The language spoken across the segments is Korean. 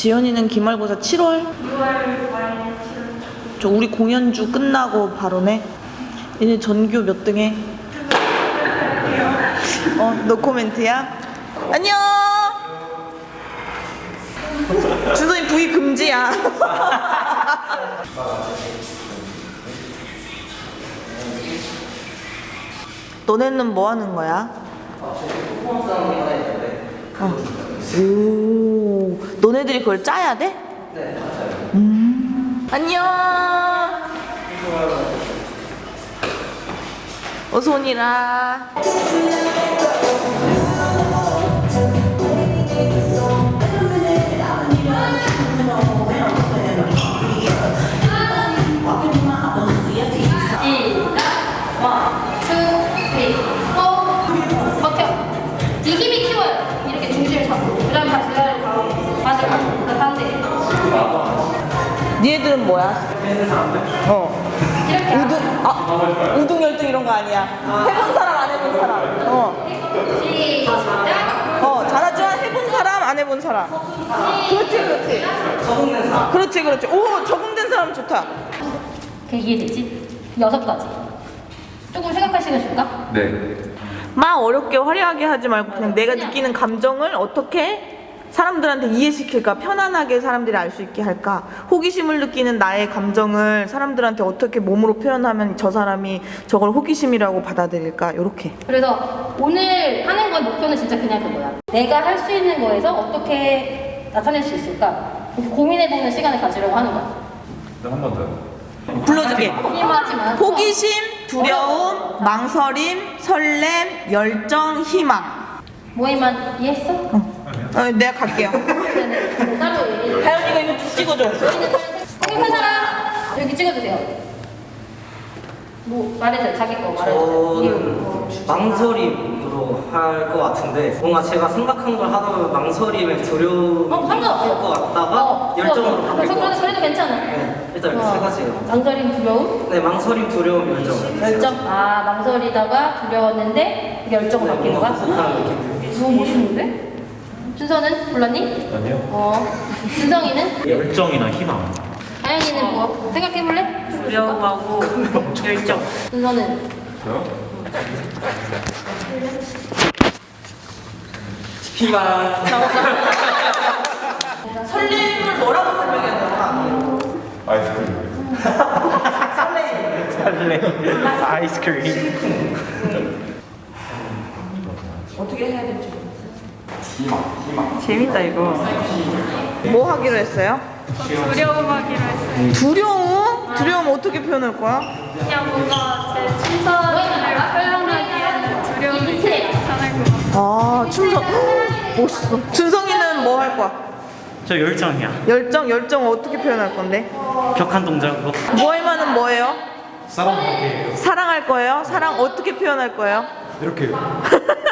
지연이는 기말고사 7월? 6월 말 7월 저 우리 공연주 끝나고 바로네. 얘네 전교 몇 등해? 어, 노코멘트야? 안녕! 준성이 부위 금지야. 너네는 뭐 하는 거야? 어. 오, 너네들이 그걸 짜야 돼? 네, 맞아요. 음. 안녕. 어서 오니라. 니네들은 뭐야? 어. 이렇게 우등, 아, 우등 열등 이런 거 아니야. 해본 사람, 안 해본 사람. 어. 시작 어, 잘하지만 해본 사람, 안 해본 사람. 그렇지, 그렇지. 적응된 사람. 그렇지, 그렇지. 오, 적응된 사람 좋다. 그게 이해되지? 여섯 가지 조금 생각할 시간 줄까? 네. 막 어렵게 화려하게 하지 말고 그냥 내가 느끼는 감정을 어떻게 사람들한테 이해시킬까 편안하게 사람들이 알 수 있게 할까 호기심을 느끼는 나의 감정을 사람들한테 어떻게 몸으로 표현하면 저 사람이 저걸 호기심이라고 받아들일까 요렇게 그래서 오늘 하는 건 목표는 진짜 그냥 그거야. 내가 할 수 있는 거에서 어떻게 나타낼 수 있을까? 이렇게 고민해보는 시간을 가지려고 하는 거야. 한 번 더. 불러줄게 호기심 두려움 망설임 설렘 열정 희망 모임만 이해했어? 어, 내가 갈게요. 따로 얘기해. 다현이가 이거 찍어줘 생각한 사람 여기 찍어주세요. 뭐 말해줘 자기 거 말해줘. 이유. 저는 망설임으로 할 것 같은데 뭔가 제가 생각한 걸 하다 망설임에 두려움이 어 상관없어요. 할것 같다가 어, 열정으로 좋아, 좋아. 바뀔 것 같아요. 그래도 괜찮아. 네, 일단 이렇게 세 가지예요. 망설임 두려움 네, 망설임, 두려움, 열정. 열정. 아 망설이다가 두려웠는데 그게 열정으로 바뀌는 뭔가 거야? 느낌. 준서는 몰랐니? 아니요. 어. 준성이는? 열정이나 희망. 아영이는 뭐? 생각해볼래? 두려움하고 열정 준서는? 저요? 희망. 설렘을 뭐라고 설명해야 될까? 아이스크림. 설렘 아이스크림. 어떻게 해야 될지. 재밌다 이거 뭐 하기로 했어요? 두려움하기로 했어요. 두려움? 두려움 어떻게 표현할 거야? 그냥 뭔가 제 춤선을 표현하기에는 두려움이 괜찮을 것 같아요. 아 춤성 멋있어 준성이는 뭐 할 거야? 저 열정이야. 열정 열정 어떻게 표현할 건데? 격한 동작으로. 모이마는 뭐예요? 사랑할게요. 사랑할 거예요? 사랑 어떻게 표현할 거예요? 이렇게.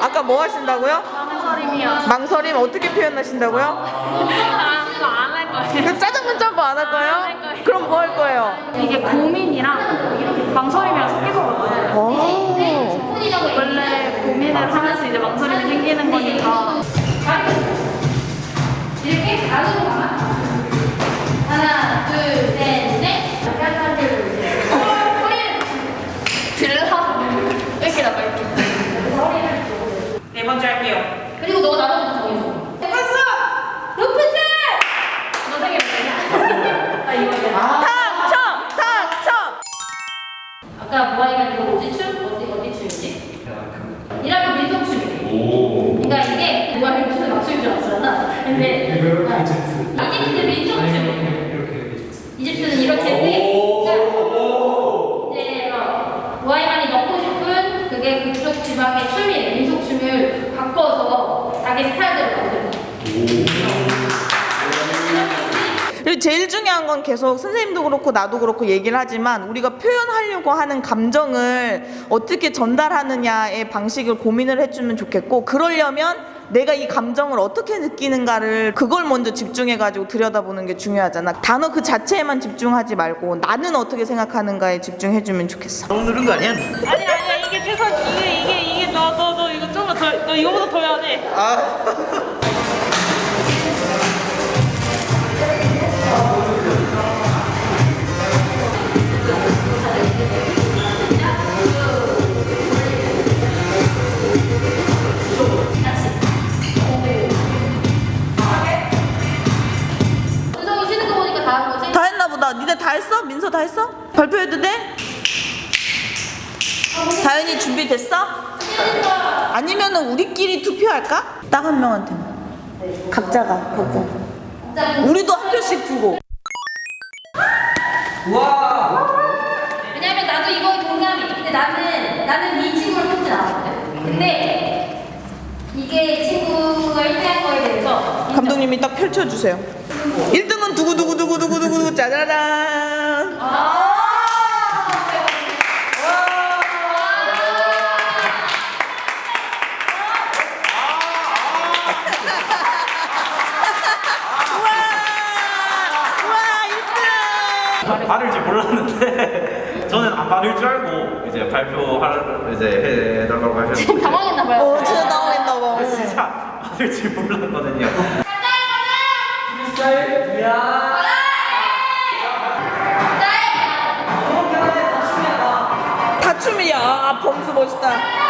아까 뭐 하신다고요? 망설임이요. 망설임 어떻게 표현하신다고요? 아, 이거 안할 거예요. 그 짜장면 짬뽕 안 할안 거예요? 그럼 뭐 할 거예요? 이게 고민이랑 망설임이랑 섞여서 거든요 오. 원래 고민을 하면서 이제 망설임이 생기는 거니까 이렇게 가슴으로 가만. 하나, 둘, 셋, 넷. 하나, 둘, 셋. 허리를 들라. 이렇게 나가 이렇게. 허리를. 네 번째 할게요. 그리고 너가 나머지 정해줘. 루프스! 루프스! 너세 개만 아 이거 이제. 탕청 탕청. 아까 모아이가 이거 뭐지 춤? 어디 어디 춤이지? 이라고 민속 춤이래. 오. 그러니까 이게 모아이 춤을 맞추는 줄 알았잖아. 근데 아, 이집트 민속 춤. 이집트는 이렇게인데 그러니까 이제 어, 모아이만이 넣고 싶은 그게 그쪽 지방의 춤이에요. 민속 춤을 바꿔서 자기 스타일대로 만드는. 그리고 제일 중요한 건 계속 선생님도 그렇고 나도 그렇고 얘기를 하지만 우리가 표현하려고 하는 감정을 어떻게 전달하느냐의 방식을 고민을 해주면 좋겠고 그러려면 내가 이 감정을 어떻게 느끼는가를 그걸 먼저 집중해가지고 들여다보는 게 중요하잖아. 단어 그 자체에만 집중하지 말고 나는 어떻게 생각하는가에 집중해주면 좋겠어. 너무 누른 거 아니야? 아니 아니야 이게 최선 이게 이게 이게 너 너 너 이거 좀더 너 이거보다 더 해야 돼. 아. 했어? 발표해도 돼? 다현이 준비됐어? 아니면은 우리끼리 투표할까? 딱 한 명한테만 각자가 각자 우리도 한 표씩 주고 왜냐면 나도 이거에 동감이. 근데 나는 나는 이 친구를 뽑진 않았거든. 근데 이게 친구가 1등한 거에 대해서. 감독님이 딱 펼쳐주세요 1등은 두구두구두구두구두구 짜자란 우와 1등 받을 줄 몰랐는데 저는 안 받을 줄 알고 이제 발표할 이제 해달라고 하셨는데 당황했나 봐요. 어 진짜 나오겠나 봐 진짜 받을 줄 몰랐거든요. 다춤이야 아, 범수 멋있다